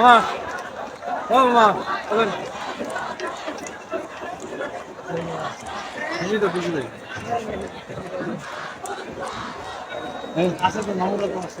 মা ও মা ওখানে তো কিছু নেই আসলে তো নামগুলো তো আসছে